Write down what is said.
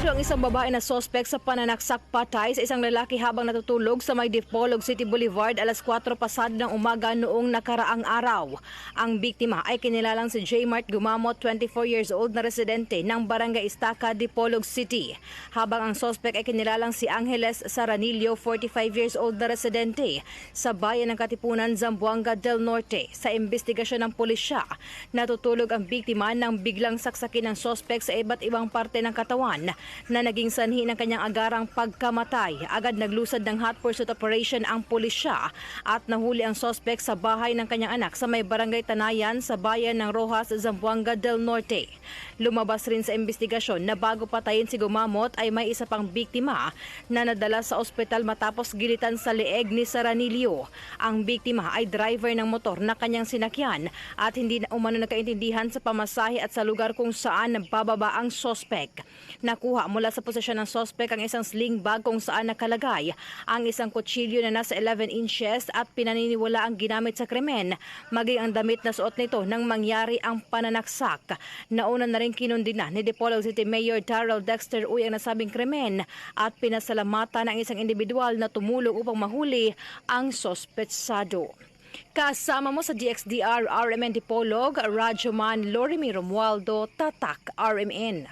Arestado ang isang babae na sospek sa pananaksak patay sa isang lalaki habang natutulog sa may Dipolog City Boulevard alas 4 pasado ng umaga noong nakaraang araw. Ang biktima ay kinilalang si J. Mart Gumamot, 24 years old na residente ng Barangay Estaca, Dipolog City. Habang ang sospek ay kinilalang si Angeles Saranillo, 45 years old na residente sa bayan ng Katipunan, Zamboanga del Norte. Sa investigasyon ng pulisya, natutulog ang biktima nang biglang saksakin ng sospek sa iba't ibang parte ng katawan na naging sanhi ng kanyang agarang pagkamatay. Agad naglusad ng hot pursuit operation ang pulisya at nahuli ang sospek sa bahay ng kanyang anak sa may barangay Tanayan sa bayan ng Rojas, Zamboanga del Norte. Lumabas rin sa investigasyon na bago patayin si Gumamot ay may isa pang biktima na nadala sa ospital matapos gilitan sa leeg ni Saranilio. Ang biktima ay driver ng motor na kanyang sinakyan at hindi na umano nagkaintindihan sa pamasahe at sa lugar kung saan bababa ang sospek. Nakuha mula sa posisyon ng sospek ang isang sling bag kung saan nakalagay ang isang kutsilyo na nasa 11 inches at pinaniniwala ang ginamit sa krimen, maging ang damit na suot nito nang mangyari ang pananaksak. Nauna na rin kinundina ni Dipolog City Mayor Darrell Dexter Uy ang nasabing krimen at pinasalamatan ang isang individual na tumulong upang mahuli ang sospetsado. Kasama mo sa DXDR RMN Dipolog, Radyoman Lorimi Romualdo, Tatak RMN.